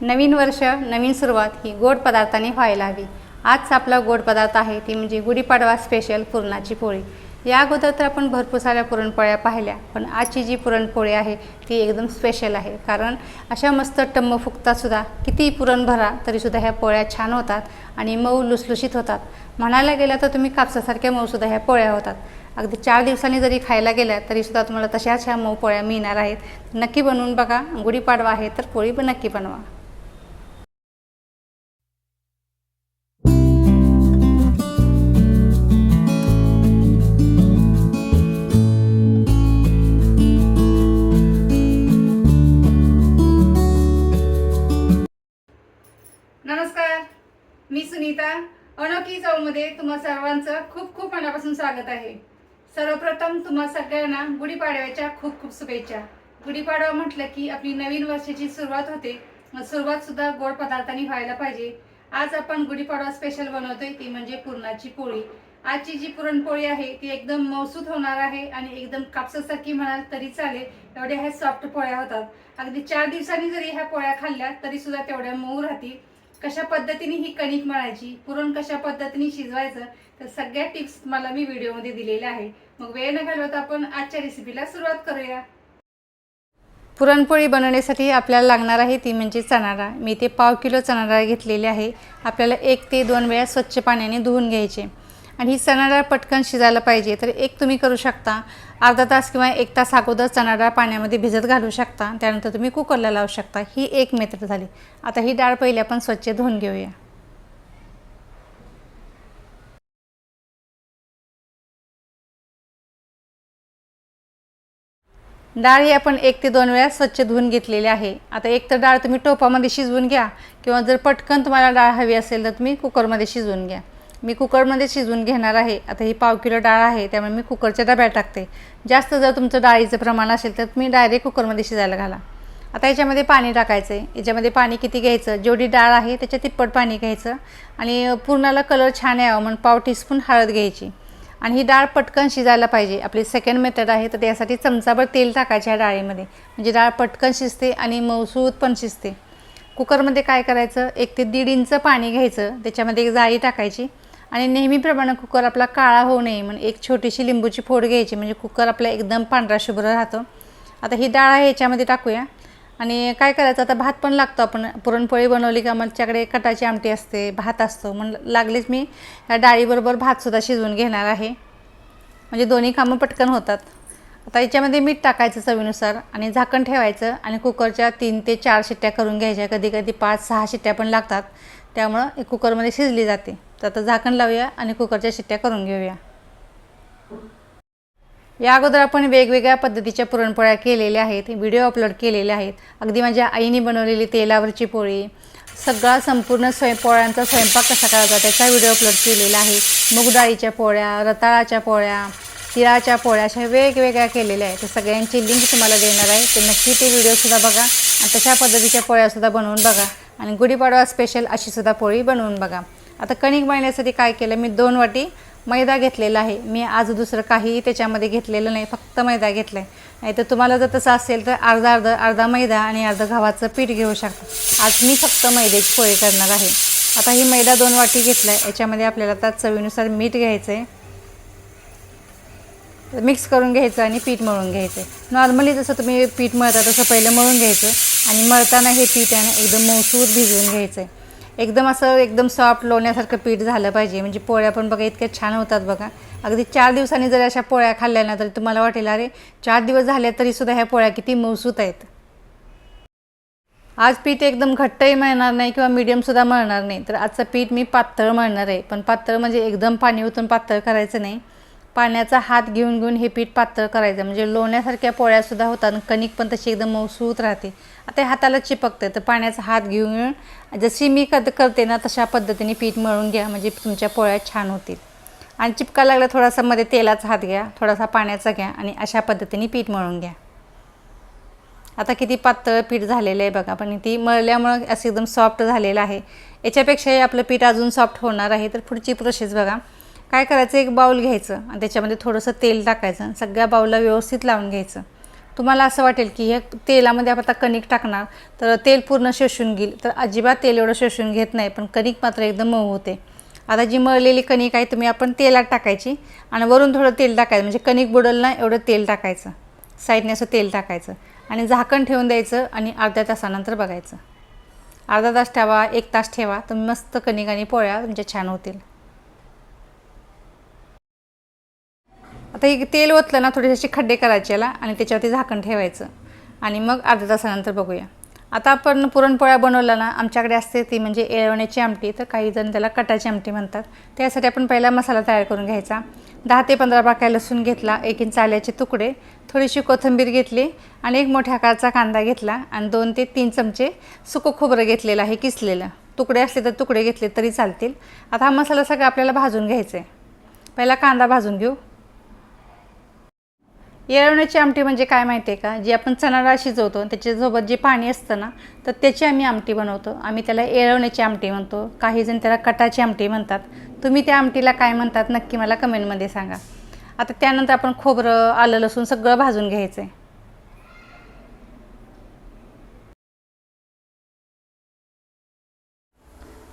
नवीन वर्ष नवीन सुरुवात ही गोड पदार्थाने व्हायला हवी. आजचा आपला गोड पदार्थ आहे ती म्हणजे गुढीपाडवा स्पेशल पुरणाची पोळी. या अगोदर तर आपण भरपूर साऱ्या पुरणपोळ्या पाहिल्या पण आजची जी पुरणपोळी आहे ती एकदम स्पेशल आहे. कारण अशा मस्त टम्म फुगतातसुद्धा किती पुरण भरा तरीसुद्धा ह्या पोळ्या छान होतात आणि मऊ लुसलुशीत होतात. म्हणायला गेलं तर तुम्ही कापसासारख्या मऊसुद्धा ह्या पोळ्या होतात. अगदी चार दिवसांनी जरी खायला गेल्या तरीसुद्धा तुम्हाला तशाच ह्या मऊ पोळ्या मिळणार आहेत. नक्की बनवून बघा. गुढीपाडवा आहे तर पोळी पण नक्की बनवा. स्वागत आहे. सर्वप्रथम तुम्हा सगळ्यांना गुढीपाडव्याच्या खूप खूप शुभेच्छा. गुढीपाडवा म्हटलं की आपली नवीन वर्षाची सुरुवात होते. मग सुरुवात सुद्धा गोड पदार्थांनी व्हायला पाहिजे. आज आपण गुढीपाडवा स्पेशल बनवतोय ती म्हणजे पुरणाची पोळी. आजची जी पुरणपोळी आहे ती एकदम मौसूद होणार आहे आणि एकदम कापसासारखी म्हणाल तरी चालेल एवढ्या ह्या सॉफ्ट पोळ्या होतात. अगदी चार दिवसांनी जरी ह्या पोळ्या खाल्ल्या तरी सुद्धा तेवढ्या मऊ राहतील. कशा पद्धतीने ही कणिक मळायची पुरण कशा पद्धतीने शिजवायचं तर सगळ्या टिप्स मला मी व्हिडिओमध्ये दिलेल्या आहे मग वेळ न घालवता आपण आजच्या रेसिपीला सुरुवात करूया. पुरणपोळी बनवण्यासाठी आपल्याला लागणार आहे ती म्हणजे चणा डाळ मी ते पाव किलो चणा डाळ घेतलेली आहे. आपल्याला एक ते दोन वेळा स्वच्छ पाण्याने धुवून घ्यायचे. आणि ही चणा डाळ पटकन शिजायला पाहिजे. तर एक तुम्ही करू शकता. अर्धा तास किंवा एक तास अगोदर चणा डाळ पाण्यामध्ये भिजत घालू शकता. त्यानंतर तुम्ही कुकरला लावू शकता. ही एक मेथड झाली. आता ही डाळ पहिले आपण स्वच्छ धुवून घेऊया. डाळ ही आपण एक ते दोन वेळा स्वच्छ धुवून घेतलेली आहे. आता एक तर डाळ तुम्ही टोपामध्ये शिजवून घ्या किंवा जर पटकन तुम्हाला डाळ हवी असेल तर तुम्ही कुकरमध्ये शिजवून घ्या. मी कुकरमध्ये शिजवून घेणार आहे. आता ही पाव किलो डाळ आहे त्यामुळे मी कुकरच्या डब्यात टाकते. जास्त जर तुमचं डाळीचं प्रमाण असेल तर तुम्ही डायरेक्ट कुकरमध्ये शिजायला घाला. आता याच्यामध्ये पाणी टाकायचं आहे याच्यामध्ये पाणी किती घ्यायचं? जेवढी डाळ आहे त्याच्या तिप्पट पाणी घ्यायचं आणि पूर्णाला कलर छान यावं म्हणून पाव टीस्पून हळद घ्यायची. आणि ही डाळ पटकन शिजायला पाहिजे. आपली सेकंड मेथड आहे तर त्यासाठी चमचाभर तेल टाकायचे ह्या डाळीमध्ये. म्हणजे डाळ पटकन शिजते आणि मऊसूद पण शिजते. कुकरमध्ये काय करायचं? एक ते दीड इंच पाणी घ्यायचं. त्याच्यामध्ये एक जाळी टाकायची. आणि नेहमीप्रमाणे कुकर आपला काळा होऊ नये म्हणून एक छोटीशी लिंबूची फोड घ्यायची. म्हणजे कुकर आपला एकदम पांढरा शुभ्र राहतो. आता ही डाळ आहे याच्यामध्ये टाकूया. आणि काय करायचं आता भात पण लागतो आपण. पुरणपोळी बनवली का आमच्याकडे कटाची आमटी असते भात असतो. मग लागलीच मी या डाळीबरोबर भातसुद्धा शिजवून घेणार आहे. म्हणजे दोन्ही कामं पटकन होतात. आता याच्यामध्ये मीठ टाकायचं चवीनुसार आणि झाकण ठेवायचं आणि कुकरच्या तीन ते चार शिट्ट्या करून घ्यायच्या. कधी कधी पाच सहा शिट्ट्या पण लागतात. त्यामुळं एक कुकरमध्ये शिजली जाते. तर आता झाकण लावूया आणि कुकरच्या शिट्ट्या करून घेऊया. या अगोदर आपण वेगवेगळ्या पद्धतीच्या पुरणपोळ्या केलेल्या आहेत व्हिडिओ अपलोड केलेले आहेत. अगदी माझ्या आईने बनवलेली तेलावरची पोळी सगळा संपूर्ण स्वयंपोळ्यांचा स्वयंपाक कसा करायचा त्याचा व्हिडिओ अपलोड केलेला आहे. मूग डाळीच्या पोळ्या रताळाच्या पोळ्या तिळाच्या पोळ्या अशा वेगवेगळ्या केलेल्या आहेत. तर सगळ्यांची लिंक तुम्हाला देणार आहे. तर नक्की ते व्हिडिओसुद्धा बघा आणि तशा पद्धतीच्या पोळ्यासुद्धा बनवून बघा. आणि गुढीपाडवा स्पेशल अशीसुद्धा पोळी बनवून बघा. आता कणिक मळण्यासाठी काय केलं? मी दोन वाटी मैदा घेतलेला आहे. मी आज दुसरं काहीही त्याच्यामध्ये घेतलेलं नाही फक्त मैदा घेतला आहे नाही तर तुम्हाला जर तसं असेल तर अर्धा अर्धा अर्धा मैदा आणि अर्धा गव्हाचं पीठ घेऊ शकता. आज मी फक्त मैद्याची पोळी करणार आहे. आता ही मैदा दोन वाटी घेतला आहे याच्यामध्ये आपल्याला आता चवीनुसार मीठ घ्यायचं आहे मिक्स करून घ्यायचं आणि पीठ मळून घ्यायचं नॉर्मली जसं तुम्ही पीठ मळता तसं पहिलं मळून घ्यायचं. आणि मळताना हे पीठ आहे ना एकदम मौसूद भिजवून घ्यायचं आहे एकदम असं एकदम सॉफ्ट लोण्यासारखं पीठ झालं पाहिजे. म्हणजे पोळ्या पण बघा इतक्या छान होतात बघा. अगदी चार दिवसांनी जर अशा पोळ्या खाल्ल्या ना तरी तुम्हाला वाटेल अरे चार दिवस झाले तरीसुद्धा ह्या पोळ्या किती मौसूत आहेत. आज पीठ एकदम घट्टही मळणार नाही किंवा मिडियमसुद्धा मळणार नाही. तर आजचं पीठ मी पातळ मळणार आहे. पण पातळ म्हणजे एकदम पाणी ओतून पातळ करायचं नाही. पाण्याचा हात घेऊन घेऊन हे पीठ पातळ करायचं. म्हणजे लोण्यासारख्या पोळ्यासुद्धा होतात कणिक पण तशी एकदम मौसूत राहते. आता हाताला चिपकते तर पाण्याचा हात घेऊन घेऊन जशी मी कद करते ना तशा पद्धतीने पीठ मळून घ्या. म्हणजे तुमच्या पोळ्या छान होतील. आणि चिपका लागला थोडासा मध्ये तेलाचा हात घ्या. थोडासा पाण्याचा घ्या आणि अशा पद्धतीने पीठ मळून घ्या. आता किती पातळ पीठ झालेलं आहे बघा. पण ती मळल्यामुळं असं एकदम सॉफ्ट झालेलं आहे. याच्यापेक्षाही आपलं पीठ अजून सॉफ्ट होणार आहे. तर पुढची प्रोसेस बघा. काय करायचं? एक बाऊल घ्यायचं आणि त्याच्यामध्ये थोडंसं तेल टाकायचं सगळ्या बाऊलला व्यवस्थित लावून घ्यायचं. तुम्हाला असं वाटेल की हे तेलामध्ये आपण आता कणिक टाकणार तर तेल पूर्ण शोषून घेईल. तर अजिबात तेल एवढं शोषून घेत नाही पण कणिक मात्र एकदम मऊ होते. आता जी मळलेली कणिक आहे तुम्ही आपण तेलात टाकायची आणि वरून थोडं तेल टाकायचं. म्हणजे कणिक बुडल ना एवढं तेल टाकायचं. साईडने असं तेल टाकायचं आणि झाकण ठेवून द्यायचं आणि अर्ध्या तासानंतर बघायचं. अर्धा तास ठेवा एक तास ठेवा. तर मस्त कणिक आणि पोळ्या तुमच्या छान होतील. आता एक तेल ओतलं ना थोडेसे खड्डे करायचे याला आणि त्याच्यावरती झाकण ठेवायचं. आणि मग अर्ध्या तासानंतर बघूया. आता आपण पुरणपोळ्या बनवल्या ना आमच्याकडे असते ती म्हणजे एळवण्याची आमटी तर काही जण त्याला कटाची आमटी म्हणतात. त्यासाठी आपण पहिला मसाला तयार करून घ्यायचा. दहा ते पंधरा बाक्या लसूण घेतला एक इंच आल्याचे तुकडे थोडीशी कोथिंबीर घेतली आणि एक मोठ्या आकारचा कांदा घेतला आणि दोन ते तीन चमचे सुकं खोबरं घेतलेलं आहे किसलेलं. तुकडे असले तर तुकडे घेतले तरी चालतील. आता हा मसाला सगळा आपल्याला भाजून घ्यायचा आहे पहिला कांदा भाजून घेऊ. येळवण्याची आमटी म्हणजे काय माहिती आहे का? जी आपण चणा डाळ शिजवतो त्याच्यासोबत जे पाणी असतं ना तर त्याची आम्ही आमटी बनवतो. आम्ही त्याला येळवण्याची आमटी म्हणतो. काही जण त्याला कटाची आमटी म्हणतात. तुम्ही त्या आमटीला काय म्हणतात नक्की मला कमेंटमध्ये सांगा. आता त्यानंतर आपण खोबरं आलं लसूण सगळं भाजून घ्यायचं आहे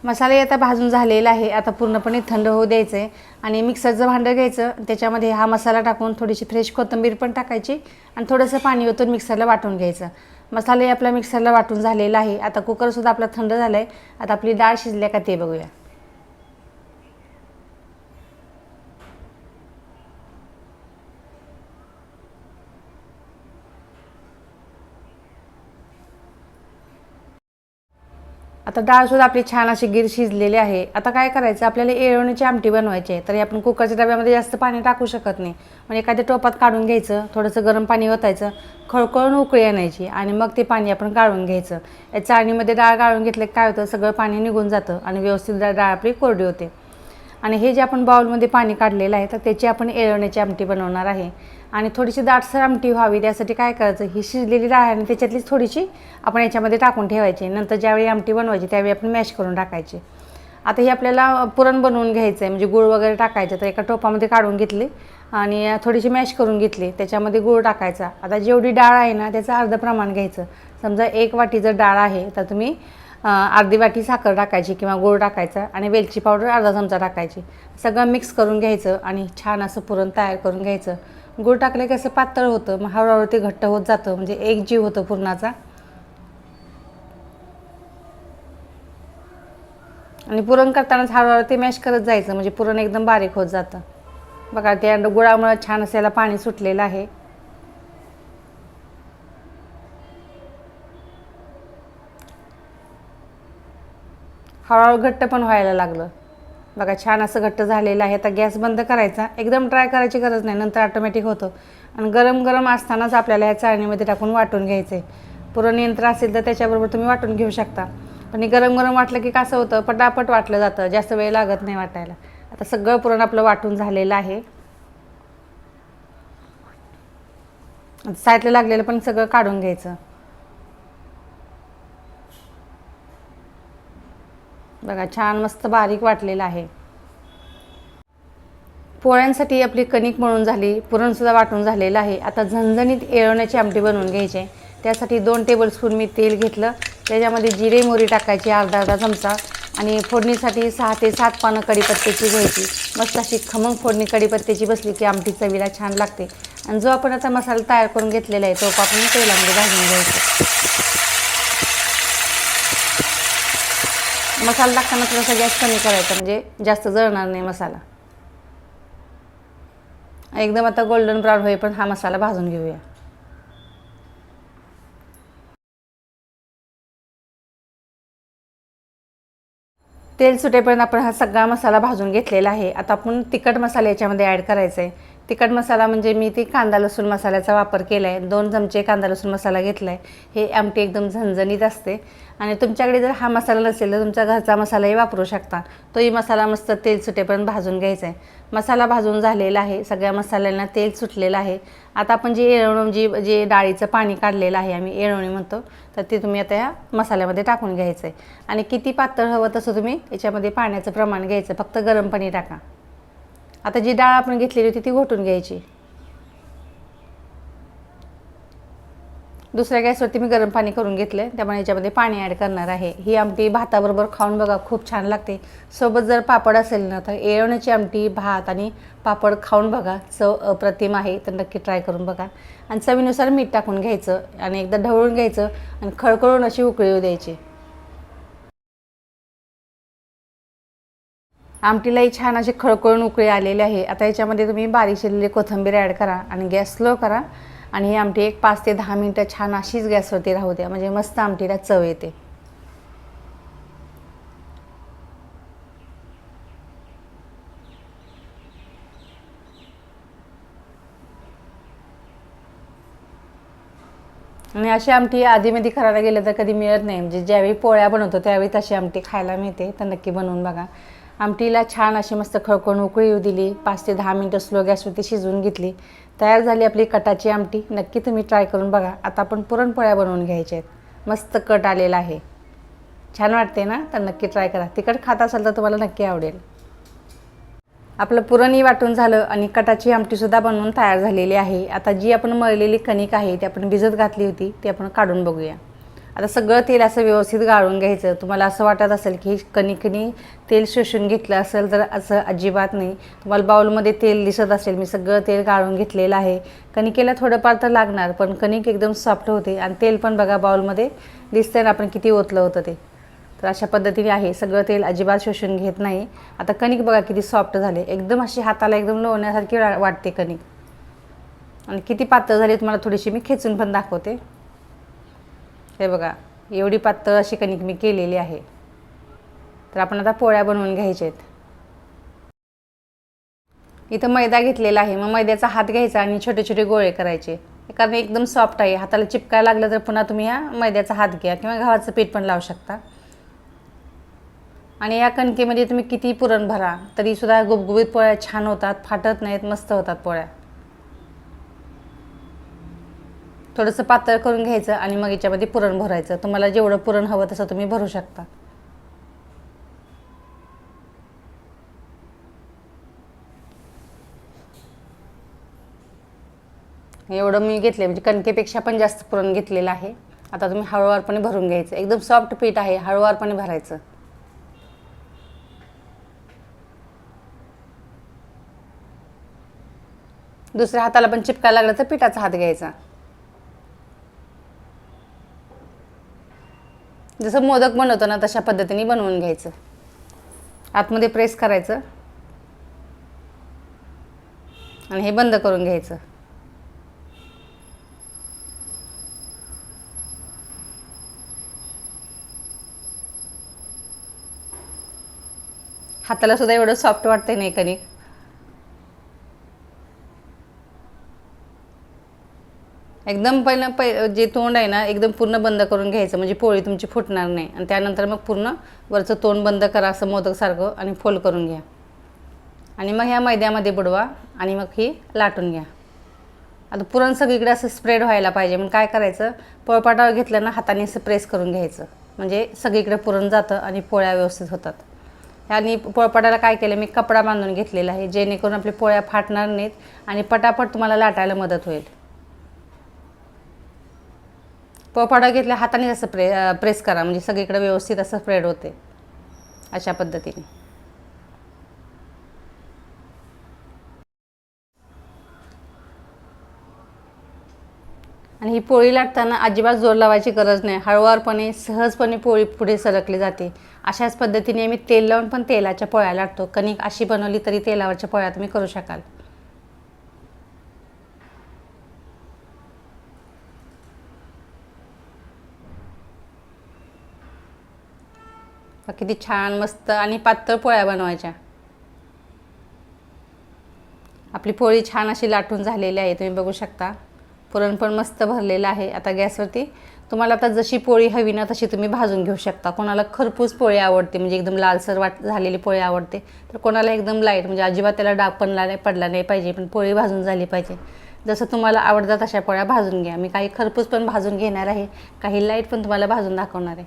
मसाले आता भाजून झालेला आहे. आता पूर्णपणे थंड होऊ द्यायचं. आहे आणि मिक्सरचं भांडं घ्यायचं. त्याच्यामध्ये हा मसाला टाकून थोडीशी फ्रेश कोथिंबीर पण टाकायची. आणि थोडंसं पाणी ओतून मिक्सरला वाटून घ्यायचं. मसाले आपला मिक्सरला वाटून झालेला आहे. आता कुकरसुद्धा आपला थंड झाला आहे आता आपली डाळ शिजल्या का ते बघूया. आता डाळसुद्धा आपली छान अशी गिर शिजलेली आहे. आता काय करायचं? आपल्याला येळवण्याची आमटी बनवायची आहे. तरी आपण कुकरच्या डब्यामध्ये जास्त पाणी टाकू शकत नाही. म्हणजे एखाद्या टोपात काढून घ्यायचं थोडंसं गरम पाणी ओतायचं खळखळून उकळी आणायची आणि मग ते पाणी आपण गाळून घ्यायचं. या चाळणीमध्ये डाळ गाळून घेतलं काय होतं? सगळं पाणी निघून जातं आणि व्यवस्थित डाळ आपली कोरडी होते. आणि हे जे आपण बाउलमध्ये पाणी काढलेलं आहे तर त्याची आपण एळवण्याची आमटी बनवणार आहे. आणि थोडीशी दाटसर आमटी व्हावी त्यासाठी काय करायचं? ही शिजलेली डाळ आणि त्याच्यातलीच थोडीशी आपण याच्यामध्ये टाकून ठेवायची. नंतर ज्यावेळी आमटी बनवायची त्यावेळी आपण मॅश करून टाकायची. आता हे आपल्याला पुरण बनवून घ्यायचं आहे म्हणजे गूळ वगैरे टाकायचं तर एका टोपामध्ये काढून घेतली आणि थोडीशी मॅश करून घेतली. त्याच्यामध्ये गूळ टाकायचा. आता जेवढी डाळ आहे ना त्याचं अर्ध प्रमाण घ्यायचं. समजा एक वाटी जर डाळ आहे तर तुम्ही अर्धी वाटी साखर टाकायची किंवा गूळ टाकायचा आणि वेलची पावडर अर्धा चमचा टाकायची. सगळं मिक्स करून घ्यायचं आणि छान असं पुरण तयार करून घ्यायचं. गूळ टाकलं की असं पातळ होतं मग हळूहळू ते घट्ट होत जातं म्हणजे एक जीव होतं पुरणाचा. आणि पुरण करतानाच हळूहळू ते मॅश करत जायचं म्हणजे पुरण एकदम बारीक होत जातं. बघा ते गुळामुळं छान असं याला पाणी सुटलेलं आहे. हळूहळू घट्ट पण व्हायला लागलं. बघा छान असं घट्ट झालेलं आहे. आता गॅस बंद करायचा. एकदम ट्राय करायची गरज नाही. नंतर ऑटोमॅटिक होतं. आणि गरम गरम असतानाच आपल्याला ह्या चाळणीमध्ये टाकून वाटून घ्यायचं आहे पुरण यंत्र असेल तर त्याच्याबरोबर तुम्ही वाटून घेऊ शकता. पण हे गरम गरम वाटलं की कसं होतं? पटापट वाटलं जातं. जास्त वेळ लागत नाही वाटायला. आता सगळं पुरण आपलं वाटून झालेलं आहे. साईडला लागलेलं पण सगळं काढून घ्यायचं. बघा छान मस्त बारीक वाटलेलं आहे. पोळ्यांसाठी आपली कणिक मळून झाली पुरणसुद्धा वाटून झालेलं आहे. आता झणझणीत येळवण्याची आमटी बनवून घ्यायची आहे. त्यासाठी दोन टेबलस्पून मी तेल घेतलं. त्याच्यामध्ये जिरे मोहरी टाकायची अर्धा अर्धा चमचा. आणि फोडणीसाठी सहा ते सात पानं कढीपत्त्याची घ्यायची. मस्त अशी खमंग फोडणी कढीपत्त्याची बसली की आमटी चवीला छान लागते. आणि जो आपण आता मसाला तयार करून घेतलेला आहे तो आपण तेलामध्ये भाजून घ्यायचा. मसाला टाकताना थोडासा गॅस कमी करायचा म्हणजे जास्त जळणार नाही मसाला. एकदम आता गोल्डन ब्राऊन होईल पण हा मसाला भाजून घेऊया. तेल सुटेपर्यंत आपण हा सगळा मसाला भाजून घेतलेला आहे. आता आपण तिखट मसाला याच्यामध्ये ॲड करायचा आहे तिखट मसाला म्हणजे मी ती कांदा लसूण मसाल्याचा वापर केला आहे दोन चमचे कांदा लसूण मसाला घेतला आहे हे आमटी एकदम झणझणीत असते. आणि तुमच्याकडे जर हा मसाला नसेल तर तुमचा घरचा मसालाही वापरू शकता. तोही मसाला मस्त तेल सुटेपर्यंत भाजून घ्यायचा आहे. मसाला भाजून झालेला आहे. सगळ्या मसाल्यांना तेल सुटलेलं आहे. आता आपण जे येळवण जी जे डाळीचं पाणी काढलेलं आहे आम्ही येळवणी म्हणतो तर ते तुम्ही आता ह्या मसाल्यामध्ये टाकून घ्यायचं आहे. आणि किती पातळ हवं तसं तुम्ही याच्यामध्ये पाण्याचं प्रमाण घ्यायचं. फक्त गरम पाणी टाका. आता जी डाळ आपण घेतलेली होती ती घोटून घ्यायची. दुसऱ्या गॅसवरती मी गरम पाणी करून घेतलं त्यामुळे याच्यामध्ये पाणी ॲड करणार आहे. ही आमटी भाताबरोबर खाऊन बघा खूप छान लागते. सोबत जर पापड असेल ना तर येळवण्याची आमटी भात आणि पापड खाऊन बघा. चव अप्रतिम आहे तर नक्की ट्राय करून बघा. आणि चवीनुसार मीठ टाकून घ्यायचं आणि एकदा ढवळून घ्यायचं आणि खळखळून अशी उकळी येऊ द्यायची. आमटीलाही छान अशी खळकळून उकळी आलेली आहे. आता याच्यामध्ये तुम्ही बारीक शिरलेली कोथिंबीर ॲड करा आणि गॅस स्लो करा. आणि ही आमटी एक पाच ते दहा मिनटं छान अशीच गॅसवरती राहू द्या. म्हणजे मस्त आमटीला चव येते. आणि अशी आमटी आधीमध्ये करायला गेलं तर कधी मिळत नाही. म्हणजे ज्यावेळी पोळ्या बनवतो त्यावेळी तशी आमटी खायला मिळते. तर नक्की बनवून बघा. आमटीला छान अशी मस्त खळखळून उकळी येऊ दिली. पाच ते दहा मिनटं स्लो गॅसवरती शिजवून घेतली. तयार झाली आपली कटाची आमटी. नक्की तुम्ही ट्राय करून बघा. आता आपण पुरणपोळ्या बनवून घ्यायच्या आहेत. मस्त कट आलेला आहे. छान वाटते ना? तर नक्की ट्राय करा. तिखट खात असाल तर तुम्हाला नक्की आवडेल. आपलं पुरणही वाटून झालं आणि कटाची आमटीसुद्धा बनवून तयार झालेली आहे. आता जी आपण मळलेली कणिक आहे ती आपण भिजत घातली होती ती आपण काढून बघूया. आता सगळं तेल असं व्यवस्थित गाळून घ्यायचं. तुम्हाला असं वाटत असेल की कणिकनी तेल शोषून घेतलं असेल तर असं अजिबात नाही. तुम्हाला बाउलमध्ये तेल दिसत असेल मी सगळं तेल गाळून घेतलेलं आहे. कणिकेला थोडंफार तर लागणार पण कणिक एकदम सॉफ्ट होते आणि तेल पण बघा बाउलमध्ये दिसतंय ना आपण किती ओतलं होतं ते. तर अशा पद्धतीने आहे सगळं तेल अजिबात शोषून घेत नाही. आता कणिक बघा किती सॉफ्ट झाले. एकदम अशी हाताला एकदम लोण्यासारखी वा- वाटते कणिक. आणि किती पातळ झाली तुम्हाला थोडीशी मी खेचून पण दाखवते. हे बघा एवढी पातळ अशी कणिक मी केलेली आहे. तर आपण आता पोळ्या बनवून घ्यायच्या आहेत इथं मैदा घेतलेला आहे. मग मैद्याचा हात घ्यायचा आणि छोटे छोटे गोळे करायचे. कारण एकदम सॉफ्ट आहे. हाताला चिपकायला लागलं तर पुन्हा तुम्ही या मैद्याचा हात घ्या किंवा गव्हाचं पीठ पण लावू शकता. आणि या कणकेमध्ये तुम्ही किती पुरण भरा तरीसुद्धा गुबगुबीत पोळ्या छान होतात फाटत नाहीत मस्त होतात पोळ्या. थोडंसं पातळ करून घ्यायचं आणि मग याच्यामध्ये पुरण भरायचं. तुम्हाला जेवढं पुरण हवं तसं तुम्ही भरू शकता. एवढं मी घेतले म्हणजे कणकेपेक्षा पण जास्त पुरण घेतलेलं आहे. आता तुम्ही हळूवारपणे भरून घ्यायचं. एकदम सॉफ्ट पीठ आहे हळूवारपणे भरायचं. दुसऱ्या हाताला पण चिपकायला लागलं तर पिठाचा हात घ्यायचा. जसं मोदक बनवतो ना तशा पद्धतीने बनवून घ्यायचं. आतमध्ये प्रेस करायचं. आणि हे बंद करून घ्यायचं. हाताला सुद्धा एवढं सॉफ्ट वाटतंय नाही कणिक एकदम पहिलं पै जे तोंड आहे ना एकदम पूर्ण बंद करून घ्यायचं. म्हणजे पोळी तुमची फुटणार नाही. आणि त्यानंतर मग पूर्ण वरचं तोंड बंद करा असं मोदकसारखं आणि फोल्ड करून घ्या. आणि मग ह्या मैद्यामध्ये बुडवा आणि मग ही लाटून घ्या. आता पुरण सगळीकडे असं स्प्रेड व्हायला पाहिजे. मग काय करायचं? पोळपाटावर घेतलं ना हाताने असं प्रेस करून घ्यायचं. म्हणजे सगळीकडे पुरण जातं आणि पोळ्या व्यवस्थित होतात. आणि पोळपाटाला काय केलं? मी कपडा बांधून घेतलेला आहे. जेणेकरून आपल्या पोळ्या फाटणार नाहीत आणि पटापट तुम्हाला लाटायला मदत होईल. पोपाडा घेतल्या हाताने असं प्रे प्रेस करा. म्हणजे सगळीकडे व्यवस्थित असं स्प्रेड होते. अशा पद्धतीने. आणि ही पोळी लाटताना अजिबात जोर लावायची गरज नाही. हळुवारपणे सहजपणे पोळी पुढे सरकली जाते. अशाच पद्धतीने मी तेल लावून पण तेलाच्या पोळ्या लाटतो. कणिक अशी बनवली तरी तेलावरच्या पोळ्या तुम्ही करू शकाल. किती छान मस्त आणि पातळ पोळ्या बनवायच्या. आपली पोळी छान अशी लाटून झालेली आहे तुम्ही बघू शकता. पुरण पण मस्त भरलेलं आहे आता गॅसवरती. तुम्हाला आता जशी पोळी हवी ना तशी तुम्ही भाजून घेऊ शकता. कोणाला खरपूस पोळी आवडते म्हणजे एकदम लालसर वाट झालेली पोळी आवडते तर कोणाला एकदम लाइट म्हणजे अजिबात त्याला डाग पडला नाही पडला नाही पाहिजे पण पोळी भाजून झाली पाहिजे. जसं तुम्हाला आवडतात तशा पोळ्या भाजून घ्या. मी काही खरपूस पण भाजून घेणार आहे काही लाइट पण तुम्हाला भाजून दाखवणार आहे.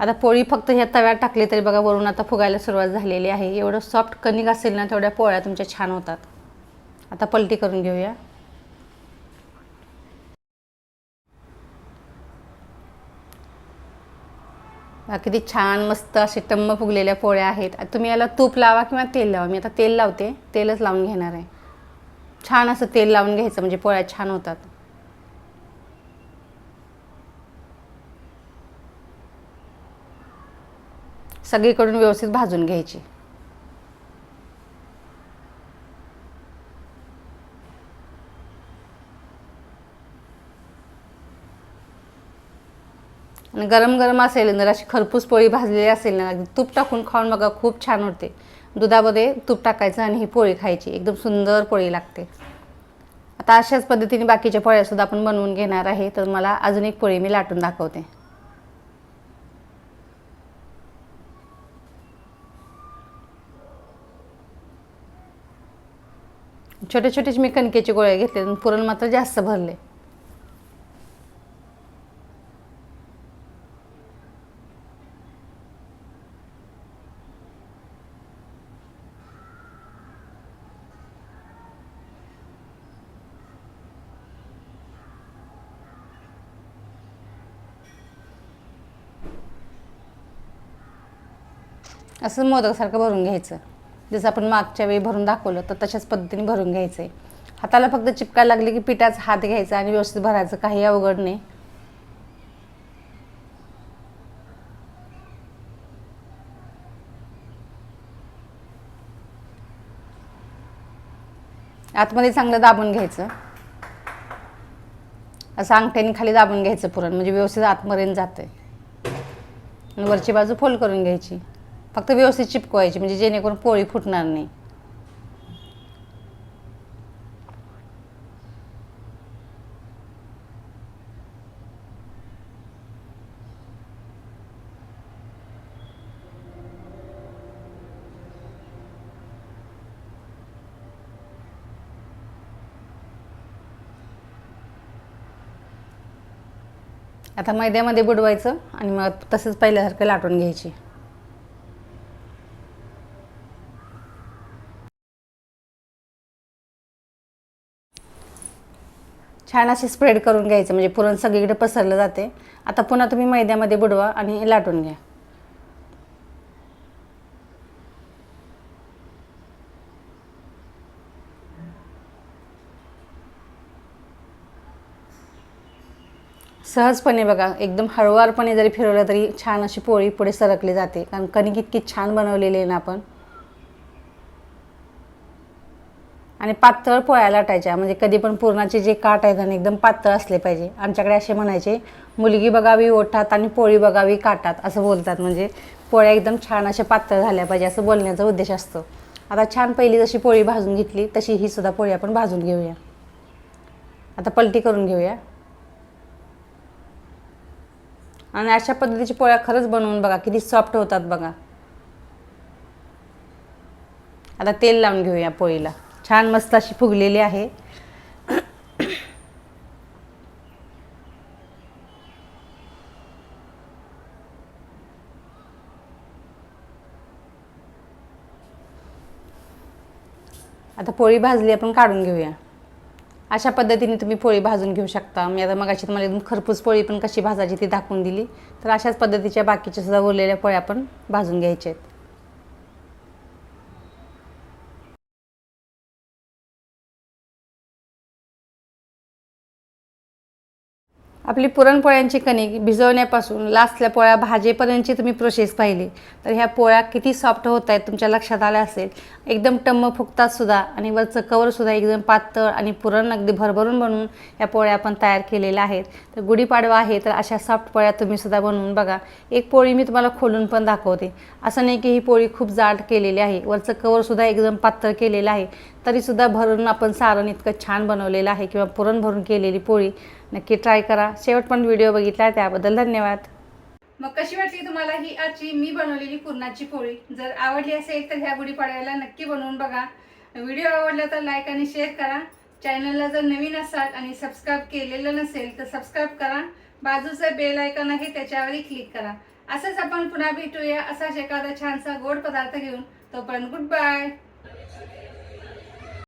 आता पोळी फक्त ह्या तव्यात टाकली तरी बघा वरून आता फुगायला सुरुवात झालेली आहे. एवढं सॉफ्ट कणिक असेल ना तेवढ्या पोळ्या तुमच्या छान होतात. आता पलटी करून घेऊया. किती छान मस्त असे टम्म फुगलेल्या पोळ्या आहेत. तुम्ही याला तूप लावा किंवा तेल लावा. मी आता तेल लावते. तेलच लावून घेणार आहे. छान असं तेल लावून घ्यायचं म्हणजे पोळ्या छान होतात. सगळीकडून व्यवस्थित भाजून घ्यायची. आणि गरम गरम असेल जर अशी खरपूस पोळी भाजलेली असेल ना तूप टाकून खाऊन बघा खूप छान होते. दुधामध्ये तूप टाकायचं आणि ही पोळी खायची एकदम सुंदर पोळी लागते. आता अशाच पद्धतीने बाकीच्या पोळ्यासुद्धा आपण बनवून घेणार आहे तर मला अजून एक पोळी मी लाटून दाखवते. छोटे छोटेच मी कणकेचे गोळे घेतले पुरण मात्र जास्त भरले. असं मोदकसारखं भरून घ्यायचं. जसं आपण मागच्या वेळी भरून दाखवलं तर तशाच पद्धतीने भरून घ्यायचं आहे हाताला फक्त चिपकायला लागले की पिठाचा हात घ्यायचा आणि व्यवस्थित भरायचं काही अवघड नाही. आतमध्ये चांगलं दाबून घ्यायचं. असं अंगठ्याने खाली दाबून घ्यायचं पुरण म्हणजे व्यवस्थित आतमध्ये जातं आणि वरची बाजू फोल्ड करून घ्यायची. फक्त व्यवस्थित चिपकवायची म्हणजे जेणेकरून पोळी फुटणार नाही. आता मैद्यामध्ये बुडवायचं आणि मग तसंच पहिल्यासारखं लाटून घ्यायची. छान असे स्प्रेड करून घ्यायचं. म्हणजे पुरण सगळीकडे पसरलं जाते. आता पुन्हा तुम्ही मैद्यामध्ये बुडवा आणि लाटून घ्या. सहजपणे बघा एकदम हळुवारपणे जरी फिरवलं तरी छान अशी पोळी पुढे सरकली जाते. कारण कणिक इतकी छान बनवलेली आहे ना आपण. आणि पातळ पोळ्या लाटायच्या. म्हणजे कधी पण पुरणाचे जे काट आहेत आणि एकदम पातळ असले पाहिजे. आमच्याकडे असे म्हणायचे मुलगी बघावी ओठात आणि पोळी बघावी काटात. असं बोलतात. म्हणजे पोळ्या एकदम छान अशा पातळ झाल्या पाहिजे असं बोलण्याचा उद्देश असतो. आता छान पहिली जशी पोळी भाजून घेतली तशी ही सुद्धा पोळी आपण भाजून घेऊया. आता पलटी करून घेऊया. आणि अशा पद्धतीची पोळ्या खरंच बनवून बघा किती सॉफ्ट होतात बघा. आता तेल लावून घेऊया पोळीला. छान मस्त अशी फुगलेली आहे. आता पोळी भाजली आपण काढून घेऊया. अशा पद्धतीने तुम्ही पोळी भाजून घेऊ शकता. मी आता मगाशी तुम्हाला एकदम खरपूस पोळी पण कशी भाजायची ती दाखवून दिली. तर अशाच पद्धतीच्या बाकीच्या सुद्धा उरलेल्या पोळ्या पण भाजून घ्यायच्या आहेत. आपली पुरणपोळ्यांची कणिक भिजवण्यापासून लास्टल्या पोळ्या भाजेपर्यंतची तुम्ही प्रोसेस पाहिली. तर ह्या पोळ्या किती सॉफ्ट होत आहेत तुमच्या लक्षात आल्या असेल. एकदम टम्म फुकतातसुद्धा आणि वरचं कवरसुद्धा एकदम पातळ आणि पुरण अगदी भरभरून बनवून या पोळ्या आपण तयार केलेल्या आहेत. तर गुढीपाडवा आहे तर अशा सॉफ्ट पोळ्या तुम्हीसुद्धा बनवून बघा. एक पोळी मी तुम्हाला खोलून पण दाखवते. असं नाही की ही पोळी खूप जाड केलेली आहे. वरचं कवरसुद्धा एकदम पातळ केलेलं आहे. तरीसुद्धा भरून आपण सारण इतकं छान बनवलेलं आहे किंवा पुरण भरून केलेली पोळी नक्की ट्राय करा. शेवट पण व्हिडिओ बघितला त्याबद्दल धन्यवाद. मग कशी वाटली तुम्हाला ही आजची मी बनवलेली पुरणाची पोळी? जर आवडली असेल तर ह्या गुढीपाडव्याला नक्की बनवून बघा. व्हिडिओ आवडला तर लाईक आणि शेअर करा. चॅनलला जर नवीन असाल आणि सबस्क्राईब केलेलं नसेल तर सबस्क्राईब करा. बाजूचं बेल आयकॉन आहे त्याच्यावरही क्लिक करा. असंच आपण पुन्हा भेटूया असाच एखादा छानसा गोड पदार्थ घेऊन. तोपर्यंत गुड बाय